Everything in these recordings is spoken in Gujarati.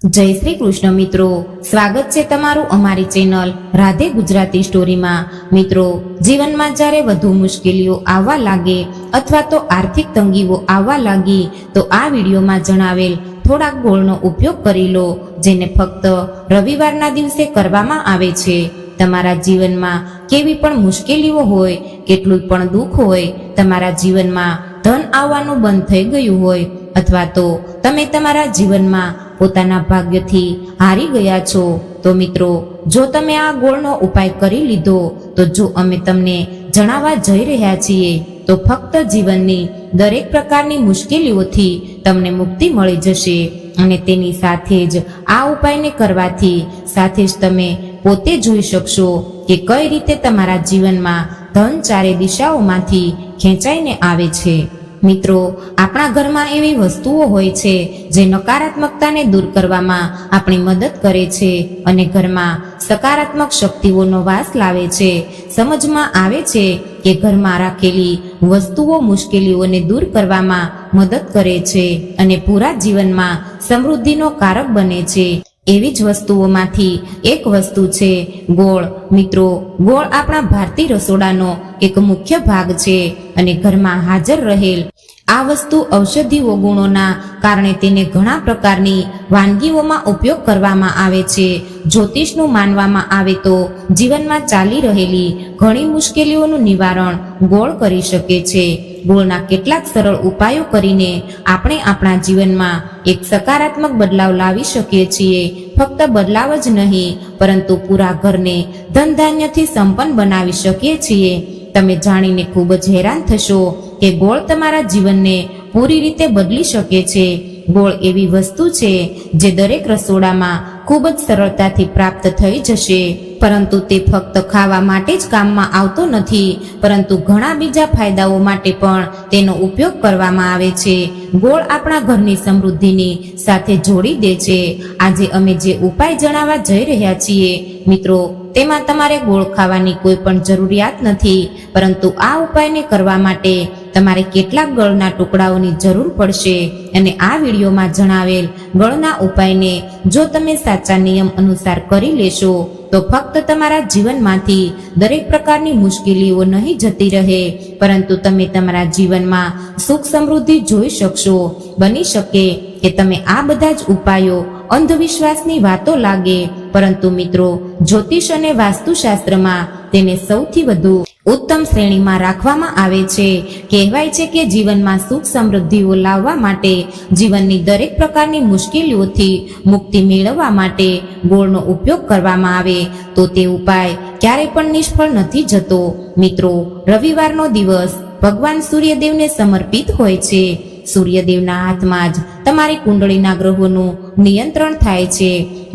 જય શ્રી કૃષ્ણ મિત્રો. સ્વાગત છે તમારું અમારી ચેનલ રાધે ગુજરાતી સ્ટોરીમાં. મિત્રો, જીવનમાં જ્યારે વધુ મુશ્કેલીઓ આવવા લાગે અથવા તો આર્થિક તંગીઓ આવવા લાગી, તો આ વિડીયોમાં જણાવેલ થોડાક ગોળનો ઉપયોગ કરી લો, જેને ફક્ત રવિવારના દિવસે કરવામાં આવે છે. તમારા જીવનમાં કેવી પણ મુશ્કેલીઓ હોય કેટલું પણ દુઃખ હોય, તમારા જીવનમાં ધન આવવાનું બંધ થઈ ગયું હોય અથવા તો તમે તમારા જીવનમાં પોતાના ભાગ્યથી હારી ગયા છો, તો મિત્રો, જો તમે આ ગોળનો ઉપાય કરી લીધો, તો જો અમે તમને જણાવવા જઈ રહ્યા છીએ, તો ફક્ત જીવનની દરેક પ્રકારની મુશ્કેલીઓથી તમને મુક્તિ મળી જશે અને તેની સાથે જ આ ઉપાયને કરવાથી સાથે જ તમે પોતે જોઈ શકશો કે કઈ રીતે તમારા જીવનમાં ધન ચારે દિશાઓમાંથી ખેંચાઈને આવે છે. મિત્રો, આપણા ઘરમાં એવી વસ્તુઓ હોય છે જે નકારાત્મકતાને દૂર કરવામાં આપણી મદદ કરે છે અને ઘરમાં સકારાત્મક શક્તિઓનો વાસ લાવે છે. સમજમાં આવે છે કે ઘરમાં રાખેલી વસ્તુઓ મુશ્કેલીઓને દૂર કરવામાં મદદ કરે છે અને પૂરા જીવનમાં સમૃદ્ધિનો કારક બને છે. એવી જ વસ્તુઓમાંથી એક વસ્તુ છે ગોળ. મિત્રો, ગોળ આપણા ભારતીય રસોડાનો એક મુખ્ય ભાગ છે અને ઘરમાં હાજર રહેલ આ વસ્તુ ઔષધીય ગુણોના કારણે તેને ઘણા પ્રકારની વાનગીઓમાં ઉપયોગ કરવામાં આવે છે. જ્યોતિષનું માનવામાં આવે તો જીવનમાં ચાલી રહેલી ઘણી મુશ્કેલીઓનું નિવારણ ગોળ કરી શકે છે. ગોળના કેટલાક સરળ ઉપાયો કરીને આપણે આપણા જીવનમાં એક સકારાત્મક બદલાવ લાવી શકીએ છીએ. ફક્ત બદલાવ જ નહીં, પરંતુ પૂરા ઘરને ધન ધાન્યથી સંપન્ન બનાવી શકીએ છીએ. તમે જાણીને ખૂબ જ હેરાન થશો કે ગોળ તમારા જીવનને પૂરી રીતે બદલી શકે છે. ગોળ એવી વસ્તુ છે જે દરેક રસોડામાં ખૂબ જ સરળતાથી પ્રાપ્ત થઈ જશે. પરંતુ તે ફક્ત ખાવા માટે જ કામમાં આવતો નથી, પરંતુ ઘણા બીજા ફાયદાઓ માટે પણ તેનો ઉપયોગ કરવામાં આવે છે. ગોળ આપણા ઘરની સમૃદ્ધિની સાથે જોડી દે છે. આજે અમે જે ઉપાય જણાવવા જઈ રહ્યા છીએ, મિત્રો, તેમાં તમારે ગોળ ખાવાની કોઈ પણ જરૂરિયાત નથી, પરંતુ આ ઉપાયને કરવા માટે તમારે કેટલાક ગળના ટુકડાઓની જરૂર પડશે અને આ વિડીયોમાં જણાવેલ ગળના ઉપાયને જો તમે સાચા નિયમ અનુસાર કરી લેશો, તો ફક્ત તમારા જીવનમાંથી દરેક પ્રકારની મુશ્કેલીઓ નહીં જતી રહે, પરંતુ તમે તમારા જીવનમાં સુખ સમૃદ્ધિ જોઈ શકશો. બની શકે કે તમે આ બધા જ ઉપાયો અંધવિશ્વાસની વાતો લાગે, પરંતુ મિત્રો, જ્યોતિષ અને વાસ્તુશાસ્ત્રમાં તેને સૌથી વધુ ઉત્તમ શ્રેણીમાં રાખવામાં આવે છે. કહેવાય છે કે જીવનમાં સુખ સમૃદ્ધિઓ લાવવા માટે, જીવનની દરેક પ્રકારની મુશ્કેલીઓથી મુક્તિ મેળવવા માટે ગોળનો ઉપયોગ કરવામાં આવે. તો તે ઉપાય ક્યારેય પણ નિષ્ફળ નથી જતો. મિત્રો, રવિવારનો દિવસ ભગવાન સૂર્યદેવને સમર્પિત હોય છે. સૂર્યદેવના હાથમાં જ તમારી કુંડળીના ગ્રહોનું નિયંત્રણ થાય છે.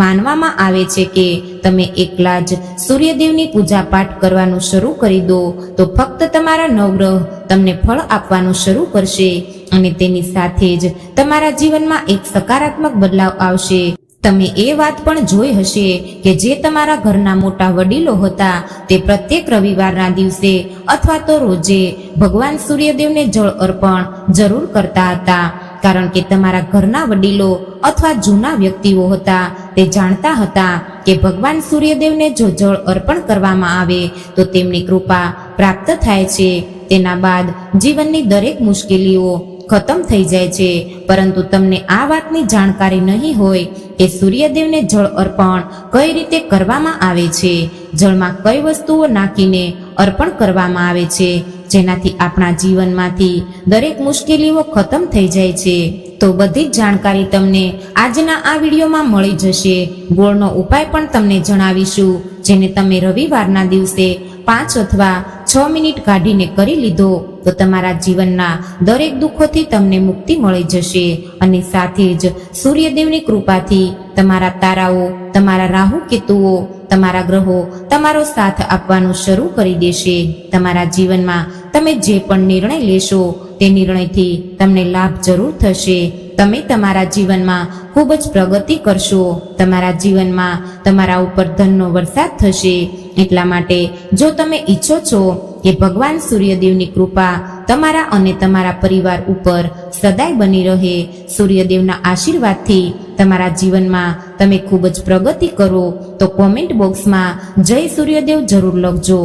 માનવામાં આવે છે કે તમે એકલા જ સૂર્યદેવની પૂજા પાઠ કરવાનું શરૂ કરી દો, તો ફક્ત તમારા નવગ્રહ તમને ફળ આપવાનું શરૂ કરશે અને તેની સાથે જ તમારા જીવનમાં એક સકારાત્મક બદલાવ આવશે. તમે એ વાત પણ જોઈ હશે કે જે તમારા ઘરના મોટા વડીલો હતા, તે પ્રત્યેક રવિવારના દિવસે અથવા તો રોજે ભગવાન સૂર્યદેવને જળ અર્પણ જરૂર કરતા હતા. કારણ કે તમારા ઘરના વડીલો અથવા જૂના વ્યક્તિઓ હતા, તે જાણતા હતા કે ભગવાન સૂર્યદેવને જો જળ અર્પણ કરવામાં આવે, તો તેમની કૃપા પ્રાપ્ત થાય છે. તેના બાદ જીવનની દરેક મુશ્કેલીઓ ખતમ થઈ જાય છે. પરંતુ તમને આ વાતની જાણકારી નહીં હોય કે સૂર્યદેવને જળ અર્પણ કઈ રીતે કરવામાં આવે છે. જળમાં કઈ વસ્તુઓ નાખીને અર્પણ કરવામાં આવે છે. જેનાથી આપણા જીવનમાંથી દરેક મુશ્કેલીઓ ખતમ થઈ જાય છે. તો બધી જ જાણકારી તમને આજના આ વિડીયોમાં મળી જશે. ગોળનો ઉપાય પણ તમને જણાવીશું, જેને તમે રવિવારના દિવસે પાંચ અથવા છ મિનિટ કાઢીને કરી લીધો, તો તમારા જીવનના દરેક દુઃખોથી તમને મુક્તિ મળી જશે અને સાથે જ સૂર્યદેવની કૃપાથી તમારા તારાઓ, તમારા રાહુ કેતુઓ, તમારા ગ્રહો તમારો સાથ આપવાનું શરૂ કરી દેશે. તમારા જીવનમાં તમે જે પણ નિર્ણય લેશો, તે નિર્ણયથી તમને લાભ જરૂર થશે. તમે તમારા જીવનમાં ખૂબ જ પ્રગતિ કરશો. તમારા જીવનમાં તમારા ઉપર ધનનો વરસાદ થશે. એટલા માટે જો તમે ઈચ્છો છો કે ભગવાન સૂર્યદેવની કૃપા તમારા અને તમારા પરિવાર ઉપર સદાય બની રહે, સૂર્યદેવના આશીર્વાદથી તમારા જીવનમાં તમે ખૂબ જ પ્રગતિ કરો, તો કોમેન્ટ બોક્સમાં જય સૂર્યદેવ જરૂર લખજો.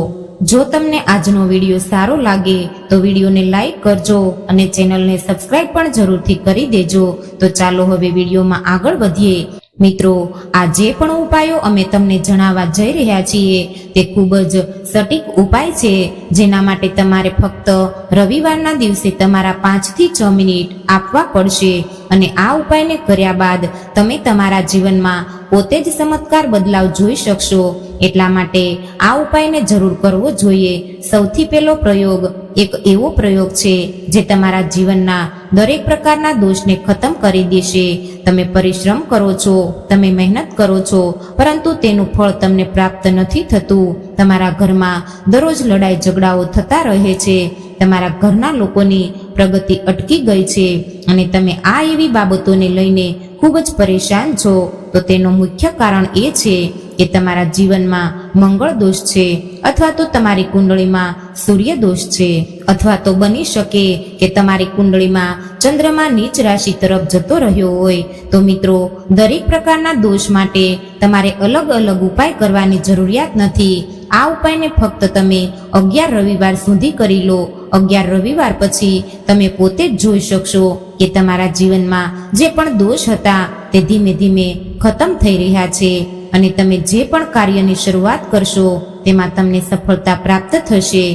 જો તમને આજનો વીડિયો સારો લાગે, તો વિડીયોને લાઈક કરજો અને ચેનલને સબસ્ક્રાઈબ પણ જરૂરથી કરી દેજો. તો ચાલો હવે વિડીયોમાં આગળ વધીએ. મિત્રો, આ જે પણ ઉપાયો અમે તમને જણાવવા જઈ રહ્યા છીએ, તે ખૂબ જ સટીક ઉપાય છે, જેના માટે તમારે ફક્ત રવિવારના દિવસે તમારા પાંચથી છ મિનિટ આપવા પડશે અને આ ઉપાયને કર્યા બાદ તમે તમારા જીવનમાં પોતે જ ચમત્કાર બદલાવ જોઈ શકશો. એટલા માટે આ ઉપાયને જરૂર કરવો જોઈએ. સૌથી પહેલો પ્રયોગ એક એવો પ્રયોગ છે જે તમારા જીવનના દરેક પ્રકારના દોષને ખતમ કરી દેશે. તમે પરિશ્રમ કરો છો, તમે મહેનત કરો છો, પરંતુ તેનું ફળ તમને પ્રાપ્ત નથી થતું. તમારા ઘરમાં દરરોજ લડાઈ ઝઘડાઓ થતા રહે છે. તમારા ઘરના લોકોની પ્રગતિ અટકી ગઈ છે અને તમે આ એવી બાબતોને લઈને ખૂબ જ પરેશાન છો. તો તેનું મુખ્ય કારણ એ છે કે તમારા જીવનમાં મંગળ દોષ છે અથવા તો તમારી કુંડળીમાં સૂર્ય દોષ છે અથવા તો બની શકે કે તમારી કુંડળીમાં ચંદ્રમા નીચ રાશિ તરફ જતો રહ્યો હોય, તો મિત્રો, દરેક પ્રકારના દોષ માટે તમારે અલગ અલગ ઉપાય કરવાની જરૂરિયાત નથી. આ ઉપાયને ફક્ત તમે અગિયાર રવિવાર સુધી કરી લો. અગિયાર રવિવાર પછી તમે પોતે જ જોઈ શકશો કે તમારા જીવનમાં જે પણ દોષ હતા તે ધીમે ધીમે ખતમ થઈ રહ્યા છે. અને તમે જે પણ કાર્યની શરૂઆત કરશો, તેમાં તમને સફળતા પ્રાપ્ત થશે.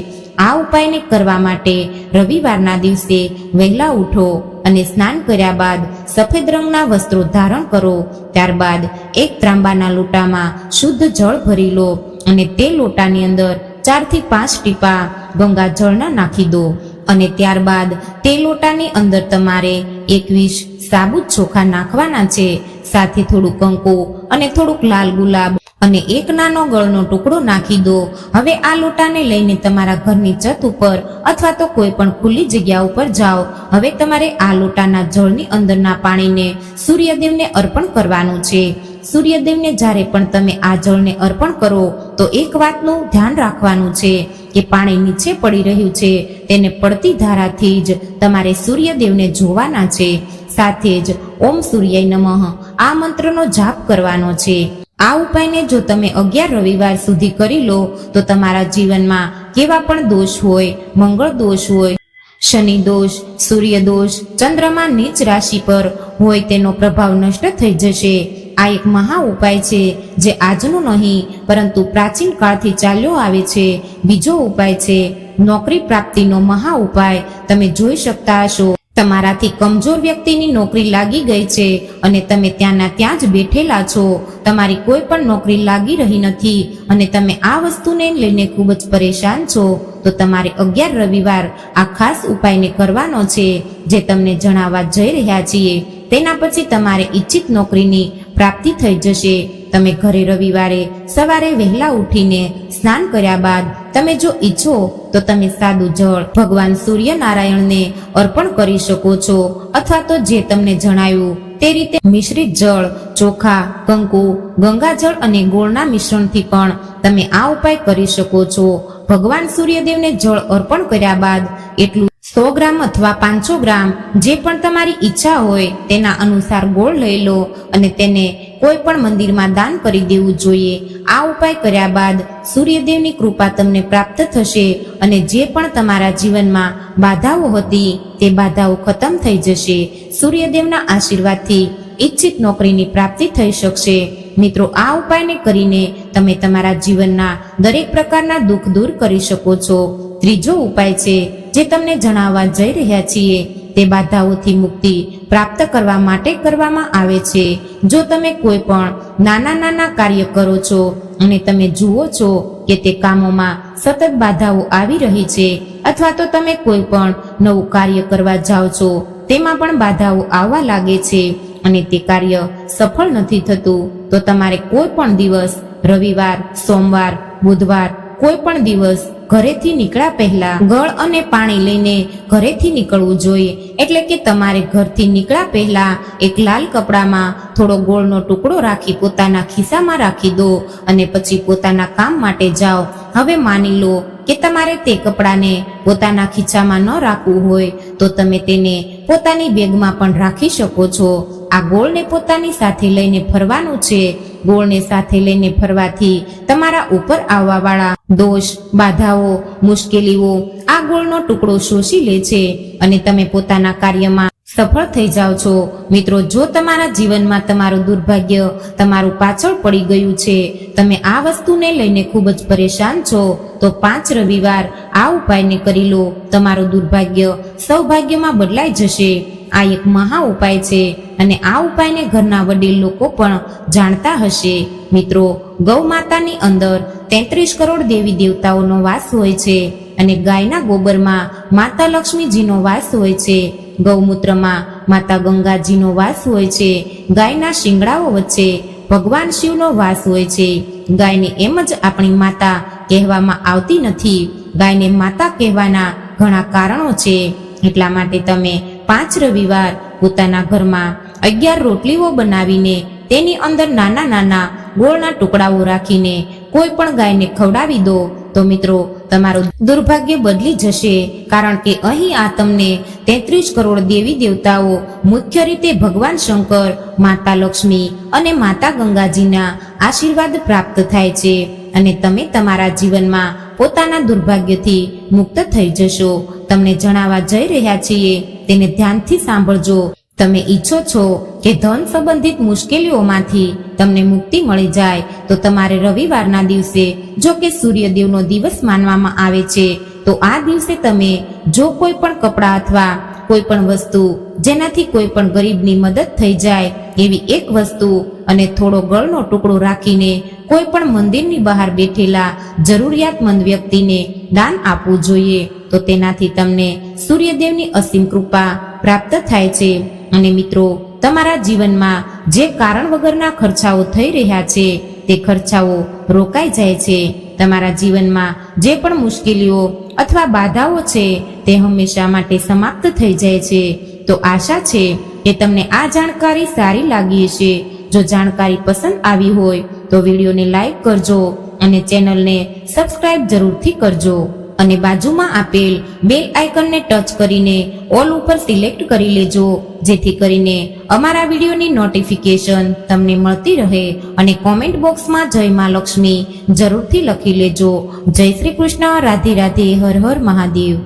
આ ઉપાયને કરવા માટે રવિવારના દિવસે વહેલા ઉઠો અને સ્નાન કર્યા બાદ સફેદ રંગના વસ્ત્રો ધારણ કરો. ત્યારબાદ એક ત્રાંબાના લોટામાં શુદ્ધ જળ ભરી લો અને તે લોટાની અંદર ચારથી પાંચ ટીપા ગંગા જળના નાખી દો. અને ત્યારબાદ તે લોટાની અંદર તમારે એકવીસ સાબુત ચોખા નાખવાના છે. સાથે થોડું કંકુ અને થોડુંક લાલ ગુલાબ અને એક નાનો ગળનો ટુકડો નાખી દો. હવે આ લોટાને લઈને તમારા ઘરની છત ઉપર અથવા તો કોઈ પણ ખુલ્લી જગ્યા ઉપર જાઓ. હવે તમારે આ લોટાના જળની અંદરના પાણીને સૂર્યદેવને અર્પણ કરવાનું છે. સૂર્યદેવને જ્યારે પણ તમે આ જળને અર્પણ કરો, તો એક વાતનું ધ્યાન રાખવાનું છે. કે પાણી નીચે પડી રહ્યું છે. તેને પડતી ધારાથી જ તમારે સૂર્યદેવને જોવાના છે. સાથે જ ઓમ સૂર્ય નમઃ. આ મંત્રનો જાપ કરવાનો છે. આ ઉપાયને જો તમે અગિયાર રવિવાર સુધી કરી લો, તો તમારા જીવનમાં કેવા પણ દોષ હોય, મંગળ દોષ હોય, શનિ દોષ, સૂર્ય દોષ, ચંદ્રમા નીચ રાશિ પર હોય તેનો પ્રભાવ નષ્ટ થઈ જશે. આ એક મહા ઉપાય છે જે આજનો નહીં, પરંતુ પ્રાચીન કાળથી ચાલ્યો આવે છે. બીજો ઉપાય છે, નોકરી પ્રાપ્તિનો મહા ઉપાય. તમે જોઈ શકતા હશો, તમારાથી કમજોર વ્યક્તિની નોકરી લાગી ગઈ છે અને તમે ત્યાંના ત્યાં જ બેઠેલા છો. તમારી કોઈ પણ નોકરી લાગી રહી નથી અને તમે આ વસ્તુને લઈને ખૂબ જ પરેશાન છો. તો તમારે અગિયાર રવિવાર આ ખાસ ઉપાયને કરવાનો છે, જે તમને જણાવવા જઈ રહ્યા છીએ. તેના પછી તમારે ઈચ્છિત નોકરીની પ્રાપ્તિ થઈ જશે. તમે ઘરે રવિવારે સવારે વહેલા ઉઠીને સ્નાન કર્યા બાદ તમે જો ઈચ્છો તો તમે સાદું જળ, ભગવાન સૂર્યનારાયણને અર્પણ કરી શકો છો. અથવા તો જે તમને જણાયું તે રીતે મિશ્રિત જળ, ચોખા, કંકુ, ગંગાજળ અને ગોળના મિશ્રણથી પણ તમે આ ઉપાય કરી શકો છો. ભગવાન સૂર્યદેવને જળ અર્પણ કર્યા બાદ એટલું સો ગ્રામ અથવા પાંચસો ગ્રામ જે પણ તમારી ઈચ્છા હોય તેના અનુસાર ગોળ લઈ લો અને તેને કોઈ પણ મંદિરમાં દાન કરી દેવું જોઈએ. આ ઉપાય કર્યા બાદ સૂર્યદેવની કૃપા તમને પ્રાપ્ત થશે અને જે પણ તમારા જીવનમાં બાધાઓ હતી તે બાધાઓ ખતમ થઈ જશે. સૂર્યદેવના આશીર્વાદથી ઈચ્છિત નોકરીની પ્રાપ્તિ થઈ શકશે. મિત્રો, આ ઉપાયને કરીને તમે તમારા જીવનના દરેક પ્રકારના દુઃખ દૂર કરી શકો છો. ત્રીજો ઉપાય છે જે તમને જણાવવા જઈ રહ્યા છીએ, તે બાધાઓથી મુક્તિ પ્રાપ્ત કરવા માટે કરવામાં આવે છે. જો તમે કોઈ પણ નાના નાના કાર્ય કરો છો અને તમે જુઓ છો કે તે કામોમાં સતત બાધાઓ આવી રહી છે, અથવા તો તમે કોઈ પણ નવું કાર્ય કરવા જાઓ છો, તેમાં પણ બાધાઓ આવવા લાગે છે અને તે કાર્ય સફળ નથી થતું, તો તમારે કોઈ પણ દિવસ રવિવાર, સોમવાર, બુધવાર, કોઈ પણ દિવસ ઘરેથી નીકળ્યા પહેલા ગળ અને પાણી લઈને ઘરેથી નીકળવું જોઈએ. એટલે કે તમારે ઘરથી નીકળ્યા પહેલા એક લાલ કપડામાં થોડો ગોળનો ટુકડો રાખી પોતાના ખિસ્સામાં રાખી દો અને પછી પોતાના કામ માટે જાઓ. હવે માની લો કે તમારે તે કપડાને પોતાના ખીચામાં ન રાખવું હોય તો તમે તેને પોતાની બેગમાં પણ રાખી શકો છો. આ ગોળને પોતાની સાથે લઈને ફરવાનું છે. ગોળને સાથે લઈને ફરવાથી તમારા ઉપર આવવાવાળા દોષ, બાધાઓ, મુશ્કેલીઓ આ ગોળનો ટુકડો શોષી લે છે અને તમે પોતાના કાર્યમાં સફળ થઈ જાઓ છો. મિત્રો, જો તમારા જીવનમાં તમારું દુર્ભાગ્ય તમારું પાછળ પડી ગયું છે, તમે આ વસ્તુને લઈને ખૂબ જ પરેશાન છો, તો પાંચ રવિવાર આ ઉપાયને કરી લો. તમારું દુર્ભાગ્ય સૌભાગ્યમાં બદલાઈ જશે. આ એક મહા ઉપાય છે અને આ ઉપાયને ઘરના વડીલ લોકો પણ જાણતા હશે. મિત્રો ગૌ માતાની અંદર તેત્રીસ કરોડ દેવી દેવતાઓનો વાસ હોય છે અને ગાયના ગોબરમાં માતા લક્ષ્મીજીનો વાસ હોય છે. ગૌમૂત્રમાં માતા ગંગાજીનો વાસ હોય છે. ગાયના શિંગડાઓ વચ્ચે ભગવાન શિવનો વાસ હોય છે. ગાયને એમ જ આપણી માતા કહેવામાં આવતી નથી. ગાયને માતા કહેવાના ઘણા કારણો છે. એટલા માટે તમે પાંચ રવિવાર પોતાના ઘરમાં અગિયાર રોટલીઓ બનાવીને તેની અંદર નાના નાના ગોળના ટુકડાઓ રાખીને કોઈ પણ ગાયને ખવડાવી દો, તો મિત્રો, તમારું દુર્ભાગ્ય બદલી જશે, કારણ કે અહીં આ તમને તેત્રીસ કરોડ દેવી દેવતાઓ મુખ્ય રીતે ભગવાન શંકર, માતા લક્ષ્મી અને માતા ગંગાજીના આશીર્વાદ પ્રાપ્ત થાય છે અને તમે તમારા જીવનમાં પોતાના દુર્ભાગ્યથી મુક્ત થઈ જશો. તમને જણાવવા જઈ રહ્યા છીએ તેને ધ્યાનથી સાંભળજો. તમે ઈચ્છો છો કે ધન સંબંધિત મુશ્કેલીઓમાંથી તમને મુક્તિ મળી જાય, તો તમારે રવિવારના દિવસે, જો કે સૂર્યદેવનો દિવસ માનવામાં આવે છે, તો આ દિવસે તમે જો કોઈ પણ કપડાં અથવા કોઈ પણ વસ્તુ જેનાથી કોઈ પણ ગરીબની મદદ થઈ જાય, એવી એક વસ્તુ અને થોડો ગળનો ટુકડો રાખીને કોઈ પણ મંદિરની બહાર બેઠેલા જરૂરિયાતમંદ વ્યક્તિને દાન આપવું જોઈએ. તો તેનાથી તમને સૂર્યદેવની અસીમ કૃપા પ્રાપ્ત થાય છે. અને મિત્રો, તમારા જીવનમાં જે કારણ વગરના ખર્ચાઓ થઈ રહ્યા છે, તે ખર્ચાઓ રોકાઈ જાય છે. તમારા જીવનમાં જે પણ મુશ્કેલીઓ અથવા બાધાઓ છે, તે હંમેશા માટે સમાપ્ત થઈ જાય છે. તો આશા છે કે તમને આ જાણકારી સારી લાગી હશે. જો જાણકારી પસંદ આવી હોય, તો વિડીયોને લાઈક કરજો અને ચેનલને સબસ્ક્રાઈબ જરૂરથી કરજો. અને બાજુમાં આપેલ બેલ આઇકનને ટચ કરીને ઓલ ઉપર સિલેક્ટ કરી લેજો, જેથી કરીને અમારા વિડીયોની નોટિફિકેશન તમને મળતી રહે અને કોમેન્ટ બોક્સમાં જય મા લક્ષ્મી જરૂરથી લખી લેજો. જય શ્રી કૃષ્ણ, રાધે રાધે, હર હર મહાદેવ.